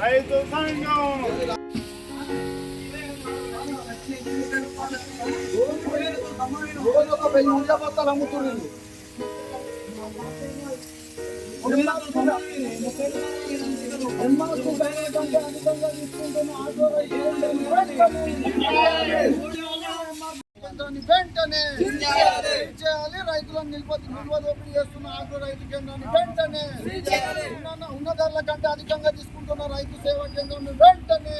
రైతు సంఘం రోజు ఒక వెయ్యి బయట అధికంగా తీసుకుంటున్న వెంటనే చేయాలి. రైతులను నిలబడి నిల్వ దోపిడీ చేస్తున్న ఆటో రైతు కేంద్రాన్ని వెంటనే ఉన్న- ధరల కంటే అధికంగా తీసుకుంటున్న రైతు సేవా కేంద్రాన్ని వెంటనే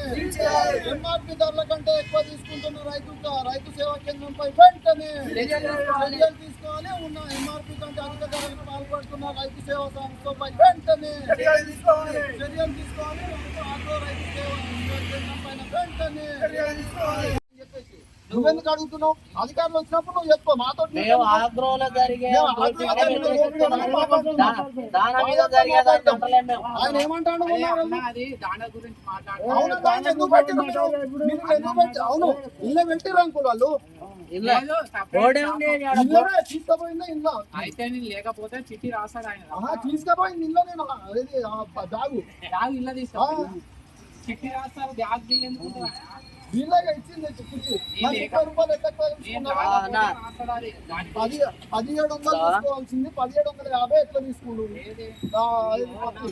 ఎంఆర్పి ధరల కంటే ఎక్కువ తీసుకుంటున్న రైతు రైతు సేవా కేంద్రంపై వెంటనే చర్యలు తీసుకోవాలి. ఉన్న ఎంఆర్పి కంటే అధిక ధరలకు పాల్పడుతున్న రైతు సేవా సంస్థపై వెంటనే చర్యలు తీసుకోవాలి. తీసుకోవాలి. రైతు సేవా కేంద్రం పైన వెంటనే నువ్వెందుకు అడుగుతున్నావు? అధికారులు వచ్చినప్పుడు నువ్వు చెప్పు మాతో ఆగ్రోలో జరిగే. ఆయన ఏమంటాడు అవును దాన్ని ఎందుకు? మీరు ఎందుకు పెట్టి- అవును ఇల్లే పెట్టిర్రు అంకుల్ వాళ్ళు. అయితే నేను లేకపోతే చిట్టి రాస్తాడు ఆయన. తీసుకుపోయింది ఇల్లు నేను. బ్యాగు బ్యాగ్ ఇల్ల తీసుకో చిట్టి రాస్తారు బ్యాగ్ బిల్ ఎందుకు వీళ్ళగా ఇచ్చింది రూపాయలు పది పదిహేడు వందలు తీసుకోవాల్సింది. పదిహేడు వందల యాభై ఎట్లా తీసుకున్నాడు ఆ, ఐదు రూపాయలు.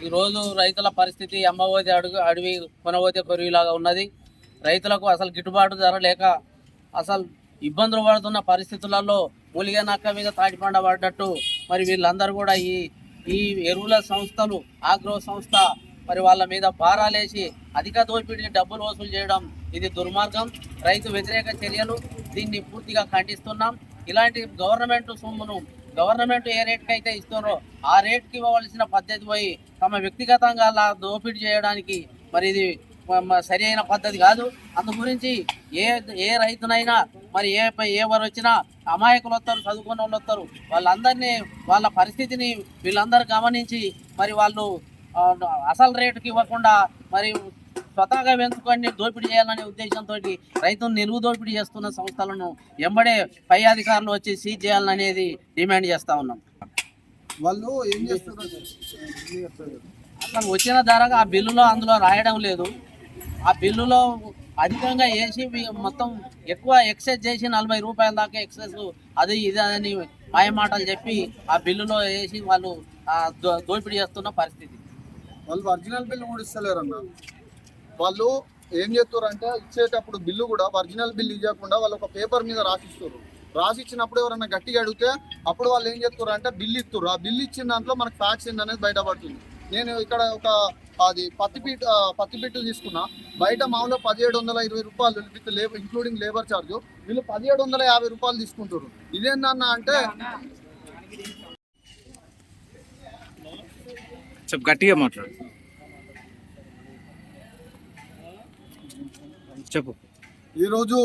ఈ రోజు రైతుల పరిస్థితి అమ్మవోతే అడుగు అడవి కొనవోతే కొరివిలాగా ఉన్నది. రైతులకు అసలు గిట్టుబాటు ధర లేక అసలు ఇబ్బందులు పడుతున్న పరిస్థితులలో మూలిగే నక్క మీద తాటిపండ పడ్డట్టు. మరి వీళ్ళందరూ కూడా ఈ ఈ ఎరువుల సంస్థలు ఆగ్రో సంస్థ మరి వాళ్ళ మీద భారాలేసి అధిక దోపిడీ డబ్బులు వసూలు చేయడం ఇది దుర్మార్గం. రైతు వ్యతిరేక చర్యలు దీన్ని పూర్తిగా ఖండిస్తున్నాం. ఇలాంటి గవర్నమెంట్ సొమ్మును గవర్నమెంట్ ఏ రేట్కి అయితే ఇస్తున్నారో ఆ రేట్కి ఇవ్వవలసిన పద్ధతి పోయి తమ వ్యక్తిగతంగా అలా దోపిడీ చేయడానికి మరి ఇది సరి అయిన పద్ధతి కాదు. అందు గురించి ఏ ఏ రైతునైనా మరి ఏ ఎవరు వచ్చినా అమాయకులు వస్తారు చదువుకున్న వాళ్ళు వస్తారు. వాళ్ళందరినీ వాళ్ళ పరిస్థితిని వీళ్ళందరూ గమనించి మరి వాళ్ళు అసలు రేటుకి ఇవ్వకుండా మరి స్వతహాగా పెంచుకొని దోపిడీ చేయాలనే ఉద్దేశంతో రైతును నిలువు దోపిడీ చేస్తున్న సంస్థలను ఎంబడే పై అధికారులు వచ్చి సీజ్ చేయాలనేది డిమాండ్ చేస్తా ఉన్నాం. వాళ్ళు ఏం చేస్తున్నారు? అసలు వచ్చిన ధరగా ఆ బిల్లులో అందులో రాయడం లేదు. ఆ బిల్లులో అధికంగా వేసి మొత్తం ఎక్కువ ఎక్సైజ్ చేసి నలభై రూపాయల దాకా ఎక్సైజ్ అది ఇది అని మాయమాటలు చెప్పి ఆ బిల్లులో వేసి వాళ్ళు ఆ, దోపిడీ చేస్తున్న పరిస్థితి. వాళ్ళు ఒరిజినల్ బిల్లు కూడా ఇస్తలేరు అన్న వాళ్ళు ఏం చేస్తారంటే ఇచ్చేటప్పుడు బిల్లు కూడా ఒరిజినల్ బిల్లు ఇవ్వకుండా వాళ్ళు ఒక పేపర్ మీద రాసిస్తారు. రాసిచ్చినప్పుడు ఎవరైనా గట్టిగా అడిగితే అప్పుడు వాళ్ళు ఏం చేస్తారు అంటే బిల్లు ఇస్తారు ఆ బిల్లు ఇచ్చిన దాంట్లో మనకు ఫ్యాక్స్ ఏందనేది బయటపడుతుంది. నేను ఇక్కడ ఒక అది పత్తి పీట్ పత్తి పిట్టు తీసుకున్నా. బయట మామూలుగా పదిహేడు వందల ఇరవై రూపాయలు with labour including labour charge వీళ్ళు పదిహేడు వందల యాభై రూపాయలు తీసుకుంటారు ఇదేందన్న అంటే చెప్పు గట్టిగా మాట్లాడు. చెప్పు. ఈరోజు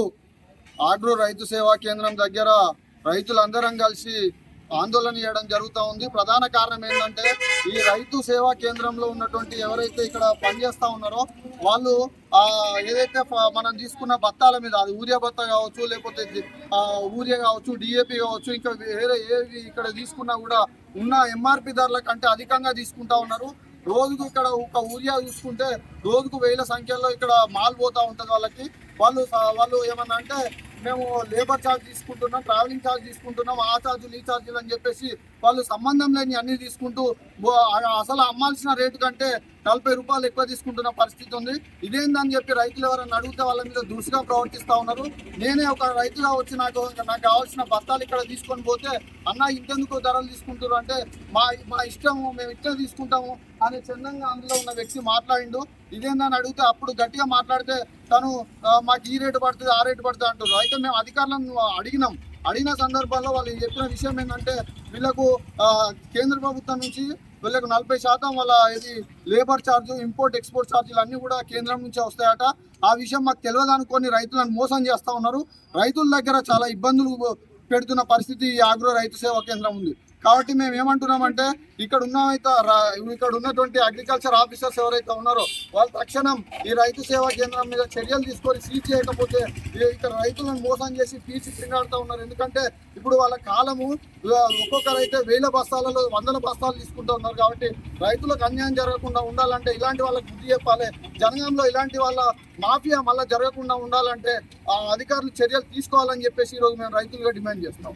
ఆగ్రో రైతు సేవా కేంద్రం దగ్గర రైతులందరం కలిసి ఆందోళన చేయడం జరుగుతూ ఉంది. ప్రధాన కారణం ఏంటంటే ఈ రైతు సేవా కేంద్రంలో ఉన్నటువంటి ఎవరైతే ఇక్కడ పనిచేస్తూ ఉన్నారో వాళ్ళు ఆ, ఏదైతే మనం తీసుకున్న బత్తాల మీద అది ఊరియా బత్త కావచ్చు లేకపోతే ఊరియా కావచ్చు డిఏపి కావచ్చు ఇంకా వేరే ఏవి ఇక్కడ తీసుకున్నా కూడా ఉన్న ఎంఆర్పి ధరల కంటే అధికంగా తీసుకుంటా ఉన్నారు. రోజుకు ఇక్కడ ఒక ఊరియా చూసుకుంటే రోజుకు వేల సంఖ్యలో ఇక్కడ మాల్ పోతా ఉంటుంది వాళ్ళకి. వాళ్ళు వాళ్ళు ఏమన్నా అంటే మేము లేబర్ ఛార్జ్ తీసుకుంటున్నాం ట్రావెలింగ్ ఛార్జ్ తీసుకుంటున్నాం ఆ ఛార్జులు ఈ ఛార్జీలు అని చెప్పేసి వాళ్ళు సంబంధం లేని అన్ని తీసుకుంటూ అసలు అమ్మాల్సిన రేటు కంటే నలభై రూపాయలు ఎక్కువ తీసుకుంటున్న పరిస్థితి ఉంది. ఇదేందని చెప్పి రైతులు ఎవరైనా అడిగితే వాళ్ళ మీద దురుసుగా ప్రవర్తిస్తూ ఉన్నారు. నేనే ఒక రైతుగా వచ్చి నాకు నాకు కావాల్సిన బత్తాలు ఇక్కడ తీసుకొని పోతే అన్న ఇంతెందుకు ధరలు తీసుకుంటారు అంటే మా మా ఇష్టము మేము ఇట్లా తీసుకుంటాము అని చందంగా అందులో ఉన్న వ్యక్తి మాట్లాడిండు. ఇదేందని అడిగితే అప్పుడు గట్టిగా మాట్లాడితే తను మాకు ఈ రేటు పడుతుంది ఆ రేటు పడుతుంది అంటారు అయితే మేము అధికారులను అడిగినాం. అడిగిన సందర్భాల్లో వాళ్ళు చెప్పిన విషయం ఏంటంటే వీళ్ళకు కేంద్ర ప్రభుత్వం నుంచి వీళ్ళకు నలభై శాతం వాళ్ళ ఇది లేబర్ ఛార్జ్ ఇంపోర్ట్ ఎక్స్పోర్ట్ ఛార్జీలు అన్నీ కూడా కేంద్రం నుంచి వస్తాయట. ఆ విషయం మాకు తెలియదు అనుకొని రైతులను మోసం చేస్తూ ఉన్నారు. రైతుల దగ్గర చాలా ఇబ్బందులు పెడుతున్న పరిస్థితి ఈ ఆగ్రో రైతు సేవా కేంద్రం ఉంది. కాబట్టి మేము ఏమంటున్నామంటే ఇక్కడ ఉన్నమైతే ఇక్కడ ఉన్నటువంటి అగ్రికల్చర్ ఆఫీసర్స్ ఎవరైతే ఉన్నారో వాళ్ళు తక్షణం ఈ రైతు సేవా కేంద్రం మీద చర్యలు తీసుకొని సీజ్ చేయకపోతే ఇక్కడ రైతులను మోసం చేసి తీసి తింగాడుతూ ఉన్నారు. ఎందుకంటే ఇప్పుడు వాళ్ళ కాలము ఒక్కొక్కరైతే వేల బస్తాలలో వందల బస్తాలు తీసుకుంటూ ఉన్నారు కాబట్టి రైతులకు అన్యాయం జరగకుండా ఉండాలంటే ఇలాంటి వాళ్ళకి బుద్ధి చెప్పాలి. జనగంలో ఇలాంటి వాళ్ళ మాఫియా మళ్ళీ జరగకుండా ఉండాలంటే ఆ అధికారులు చర్యలు తీసుకోవాలని చెప్పేసి ఈరోజు మేము రైతులుగా డిమాండ్ చేస్తున్నాం.